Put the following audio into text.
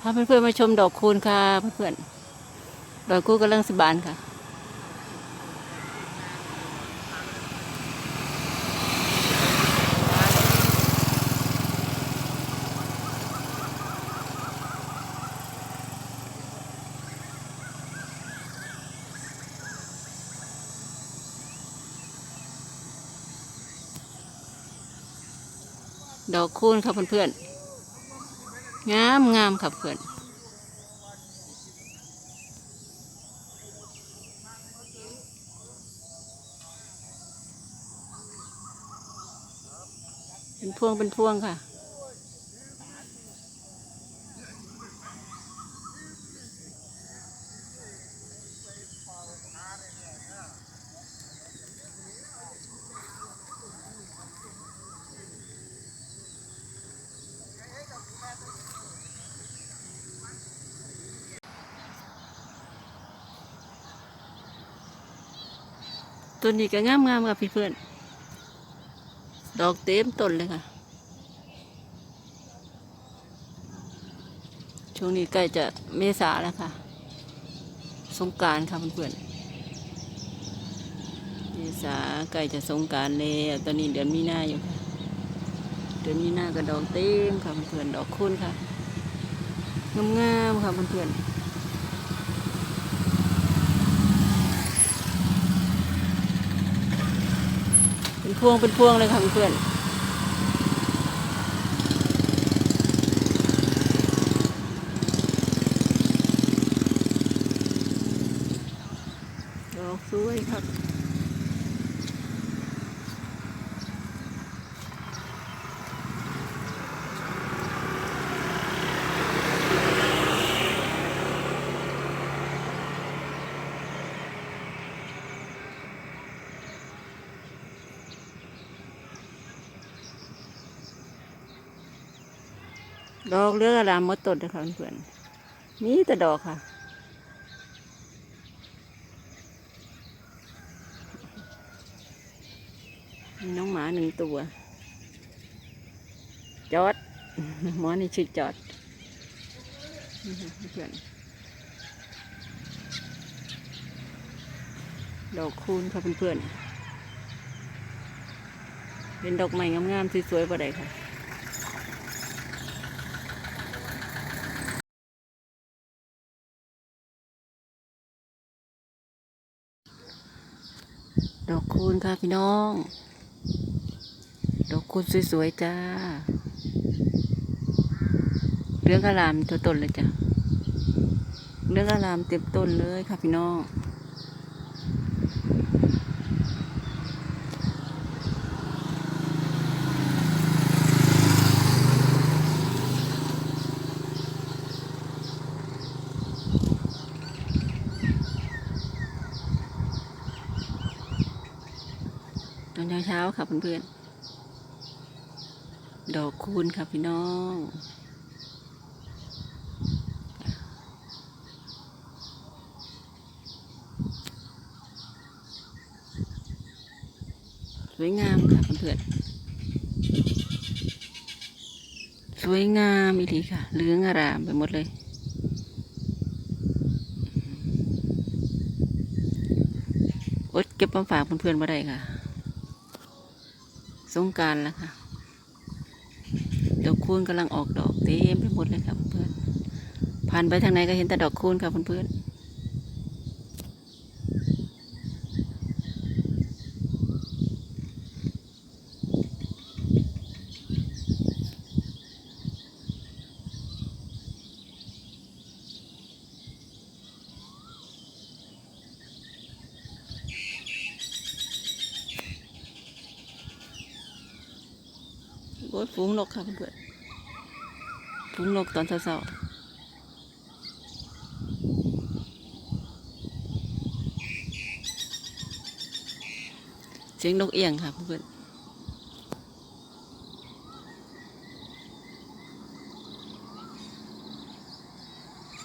พาเพื่อนๆมาชมดอกคูณค่ะเพื่อนๆดอกคูณกำลังสิบานค่ะดอกคูณค่ะเพื่อนๆ งามงามครับเพื่อนเป็นพวงเป็นพวงค่ะ ตัวนี้ก็งามงามๆค่ะพี่เพื่อน ดอกเต็มต้นเลยค่ะ ช่วงนี้ใกล้จะเมษาแล้วค่ะ สงการค่ะเพื่อนเมษาใกล้จะสงการแล้วตอนนี้เดือนมีนาอยู่ค่ะ เดือนมีนาก็ดอกเต็มค่ะเพื่อนดอกคุ้นค่ะ งามๆค่ะเพื่อน เป็นพวงเป็นพวงเลยค่ะเพื่อนดอกสวยครับ ดอกเลือกอารามมดต้นเลยค่ะเพื่อนมีแต่ดอกค่ะ มีน้องหมาหนึ่งตัว จอด หมอนี่ชื่อจอดนี่เพื่อนดอกคูณค่ะเพื่อนๆ เป็นดอกไม้งามๆสวยๆบ่ได้ค่ะ ดอกคูณค่ะพี่น้อง ดอกคูณสวยๆจ้าเรื่องอารามตัวต้นเลยจ้ะเรื่องอารามเต็มต้นเลยค่ะพี่น้อง อนเช้าๆค่ะเพื่อนๆ ดอกคูณค่ะพี่น้อง สวยงามค่ะเพื่อนๆ สวยงามอีทีค่ะเหลืองอารามไปหมดเลยอดเก็บมาฝากเพื่อนๆมาได้ค่ะ สงการแล้วค่ะดอกคูณกำลังออกดอกเต็มไปหมดเลยครับเพื่อนผ่านไปทางไหนก็เห็นแต่ดอกคูณค่ะเพื่อนๆ อ้ยฝูงนกค่ะเพื่อนๆฝูงนกตอนเช้าเสียงนกเอียงค่ะเพื่อนๆ